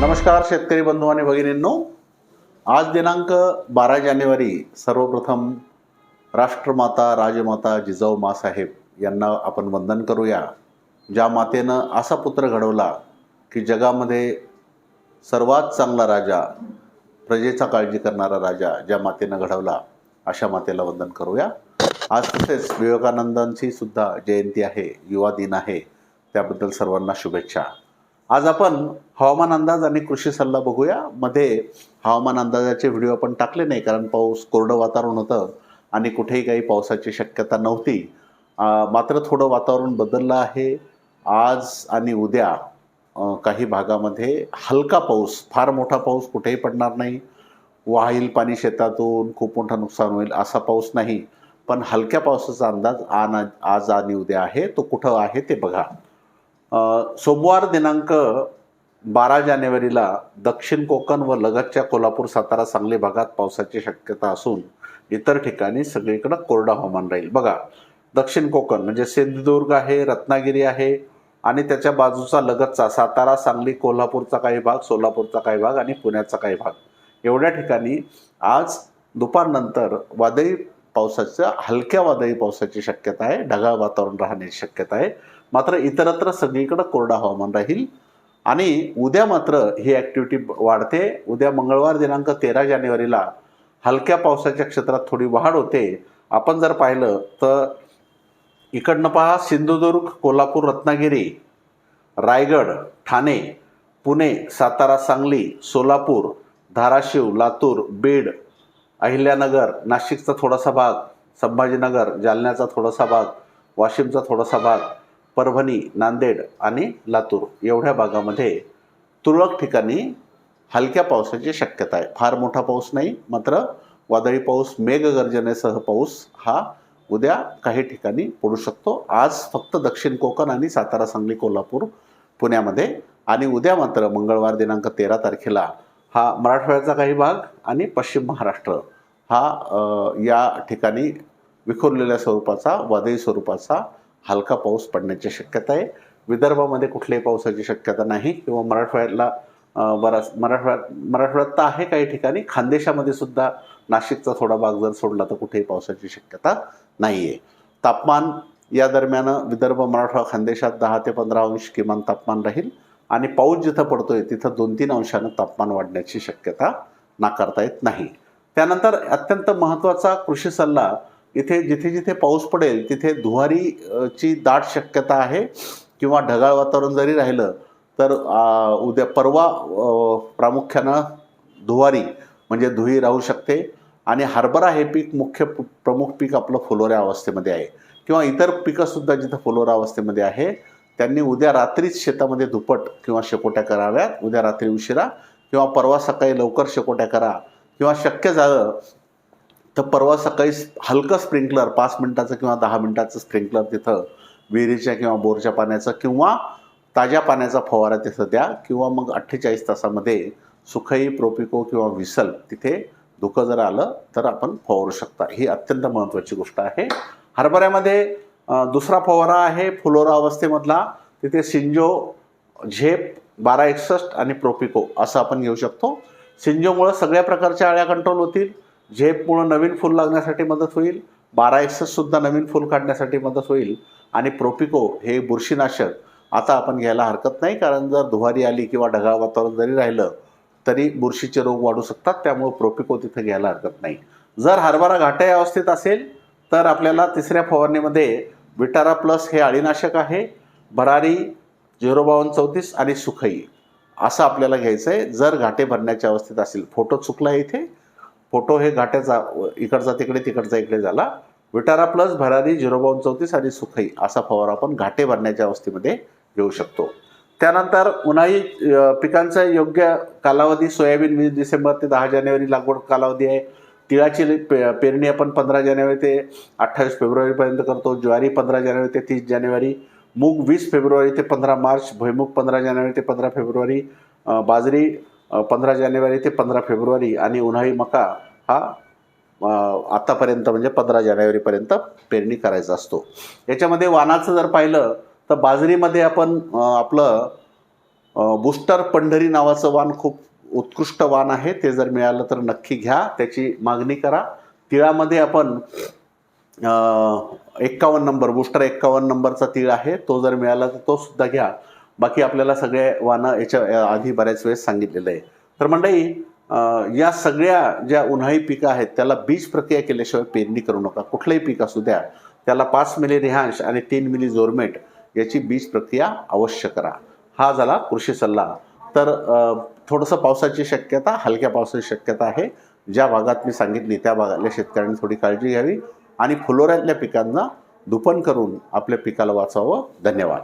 नमस्कार शेतकरी बंधू आणि भगिनींनो. आज दिनांक बारा जानेवारी सर्वप्रथम राष्ट्रमाता राजमाता जिजाऊ मासाहेब यांना आपण वंदन करूया. ज्या मातेनं असा पुत्र घडवला की जगामध्ये सर्वात चांगला राजा प्रजेचा काळजी करणारा राजा ज्या मातेनं घडवला अशा मातेला वंदन करूया. आज तसेच विवेकानंदांची सुद्धा जयंती आहे युवा दिन आहे. त्याबद्दल सर्वांना शुभेच्छा. आज आपण हवामान अंदाज आणि कृषी सल्ला बघूया. मध्ये हवामान अंदाजाचे व्हिडिओ आपण टाकले नाही कारण पाऊस कोरडं वातावरण होतं आणि कुठेही काही पावसाची शक्यता नव्हती. मात्र थोडं वातावरण बदललं आहे. आज आणि उद्या काही भागामध्ये हलका पाऊस फार मोठा पाऊस कुठेही पडणार नाही. वाहील पाणी शेतातून खूप मोठं नुकसान होईल असा पाऊस नाही. पण हलक्या पावसाचा अंदाज आन आज आणि उद्या आहे. तो कुठं आहे ते बघा. सोमवार दिनांक बारा जानेवारीला दक्षिण कोकण व लगतच्या कोल्हापूर सातारा सांगली भागात पावसाची शक्यता असून इतर ठिकाणी सगळीकडं कोरडं हवामान राहील. बघा दक्षिण कोकण म्हणजे सिंधुदुर्ग आहे रत्नागिरी आहे आणि त्याच्या बाजूचा लगतचा सातारा सांगली कोल्हापूरचा काही भाग सोलापूरचा काही भाग आणि पुण्याचा काही भाग. एवढ्या ठिकाणी आज दुपारनंतर वादळी पावसाच्या हलक्या वादळी पावसाची शक्यता आहे ढगाळ वातावरण राहण्याची शक्यता आहे. मात्र इतरत्र सगळीकडं कोरडा हवामान राहील. आणि उद्या मात्र ही ॲक्टिव्हिटी वाढते. उद्या मंगळवार दिनांक तेरा जानेवारीला हलक्या पावसाच्या क्षेत्रात थोडी वाढ होते. आपण जर पाहिलं तर इकडनं पहा सिंधुदुर्ग कोल्हापूर रत्नागिरी रायगड ठाणे पुणे सातारा सांगली सोलापूर धाराशिव लातूर बीड अहिल्यानगर नाशिकचा थोडासा भाग संभाजीनगर जालन्याचा थोडासा भाग वाशिमचा थोडासा भाग परभणी नांदेड आणि लातूर एवढ्या भागामध्ये तुरळक ठिकाणी हलक्या पावसाची शक्यता आहे. फार मोठा पाऊस नाही मात्र वादळी पाऊस मेघगर्जनेसह पाऊस हा उद्या काही ठिकाणी पडू शकतो. आज फक्त दक्षिण कोकण आणि सातारा सांगली कोल्हापूर पुण्यामध्ये आणि उद्या मात्र मंगळवार दिनांक तेरा तारखेला हा मराठवाड्याचा काही भाग आणि पश्चिम महाराष्ट्र हा या ठिकाणी विखुरलेल्या स्वरूपाचा वादळी स्वरूपाचा हलका पाऊस पडण्याची शक्यता आहे. विदर्भामध्ये कुठल्याही पावसाची शक्यता नाही किंवा मराठवाड्याला बराच मराठवाड्यात मराठवाड्यात तर आहे काही ठिकाणी. खानदेशामध्ये सुद्धा नाशिकचा थोडा भाग जर सोडला तर कुठेही पावसाची शक्यता नाही आहे तापमान या दरम्यान विदर्भ मराठवाडा खानदेशात दहा ते पंधरा अंश किमान तापमान राहील. आणि पाऊस जिथं पडतोय तिथं दोन तीन अंशानं तापमान वाढण्याची शक्यता नाकारता येत नाही. त्यानंतर अत्यंत महत्त्वाचा कृषी सल्ला इथे जिथे जिथे पाऊस पडेल तिथे धुवारी ची दाट शक्यता आहे किंवा ढगाळ वातावरण जरी राहिलं तर उद्या परवा प्रामुख्यानं धुवारी म्हणजे धुई राहू शकते आणि हरभरा हे पीक मुख्य प्रमुख पीक आपलं फुलोऱ्या अवस्थेमध्ये आहे. किंवा इतर पिकंसुद्धा जिथं फुलोरा अवस्थेमध्ये आहे त्यांनी उद्या रात्रीच शेतामध्ये दुपट किंवा शेकोट्या कराव्यात. उद्या रात्री उशिरा किंवा परवा सकाळी लवकर शेकोट्या करा किंवा शक्य झालं तर परवा सकाळी हलकं स्प्रिंकलर पाच मिनिटाचं किंवा दहा मिनिटाचं स्प्रिंकलर तिथं विहिरीच्या किंवा बोरच्या पाण्याचं किंवा ताज्या पाण्याचा फवारा तिथं द्या किंवा मग अठ्ठेचाळीस तासामध्ये सुखई प्रोपिको किंवा विसल तिथे धुकं जर आलं तर आपण फवारू शकता. ही अत्यंत महत्त्वाची गोष्ट आहे. हरभऱ्यामध्ये दुसरा फवारा आहे फुलोरा अवस्थेमधला. तिथे सिंजो झेप बारा एकसष्ट आणि प्रोपिको असं आपण घेऊ शकतो. सिंजोमुळं सगळ्या प्रकारच्या अळ्या कंट्रोल होतील. झेपमुळं नवीन फूल लागण्यासाठी मदत होईल बारा एकसष्टसुद्धा नवीन फूल काढण्यासाठी मदत होईल आणि प्रोपिको हे बुरशीनाशक आता आपण घ्यायला हरकत नाही कारण जर धुवारी आली किंवा ढगाळ वातावरण जरी राहिलं तरी बुरशीचे रोग वाढू शकतात त्यामुळं प्रोपिको तिथे घ्यायला हरकत नाही. जर हरभरा घाट्या अवस्थेत असेल तर आपल्याला तिसऱ्या फवारणीमध्ये विटारा प्लस हे अळीनाशक आहे भरारी झिरो बावन्न चौतीस आणि सुखई असं आपल्याला घ्यायचं आहे जर घाटे भरण्याच्या अवस्थेत असेल फोटो चुकला आहे इथे फोटो हे घाट्याचा इकडचा तिकडे तिकडचा इकडे झाला. विटारा प्लस भरारी झिरो बावन्न चौतीस आणि सुखई असा फवारा आपण घाटे भरण्याच्या अवस्थेमध्ये घेऊ शकतो. त्यानंतर उन्हाळी पिकांचा योग्य कालावधी सोयाबीन वीस डिसेंबर ते दहा जानेवारी लागवड कालावधी आहे. तिळाची पे पेरणी आपण पंधरा जानेवारी ते अठ्ठावीस फेब्रुवारीपर्यंत करतो. ज्वारी पंधरा जानेवारी ते तीस जानेवारी. मूग वीस फेब्रुवारी ते पंधरा मार्च. भुईमूग पंधरा जानेवारी ते पंधरा फेब्रुवारी. बाजरी पंधरा जानेवारी ते पंधरा फेब्रुवारी आणि उन्हाळी मका हा आत्तापर्यंत म्हणजे पंधरा जानेवारीपर्यंत पेरणी करायचा असतो. याच्यामध्ये वानाचं जर पाहिलं तर बाजरीमध्ये आपण आपलं बुस्टर पंढरी नावाचं वाण खूप उत्कृष्ट वाण आहे. ते जर मिळालं तर नक्की घ्या. त्याची मागणी करा. तिळामध्ये आपण एक्कावन्न नंबर बुस्टर एक्कावन्न नंबरचा तीळ आहे. तो जर मिळाला तर तो सुद्धा घ्या. बाकी आपल्याला सगळे वानं याच्या आधी बऱ्याच वेळेस सांगितलेलं आहे. तर मंडळी या सगळ्या ज्या उन्हाळी पिकं आहेत त्याला बीज प्रक्रिया केल्याशिवाय पेरणी करू नका. कुठलंही पीक असू द्या त्याला पाच मिली रिहांश आणि तीन मिली जोरमेट याची बीज प्रक्रिया अवश्य करा. हा झाला कृषी सल्ला. तर थोडंसं पावसाची शक्यता हलक्या पावसाची शक्यता आहे. ज्या भागात मी सांगितली त्या भागातल्या शेतकऱ्यांनी थोडी काळजी घ्यावी आणि फुलोऱ्यातल्या पिकांना दुपन करून आपल्या पिकाला वाचावं. धन्यवाद.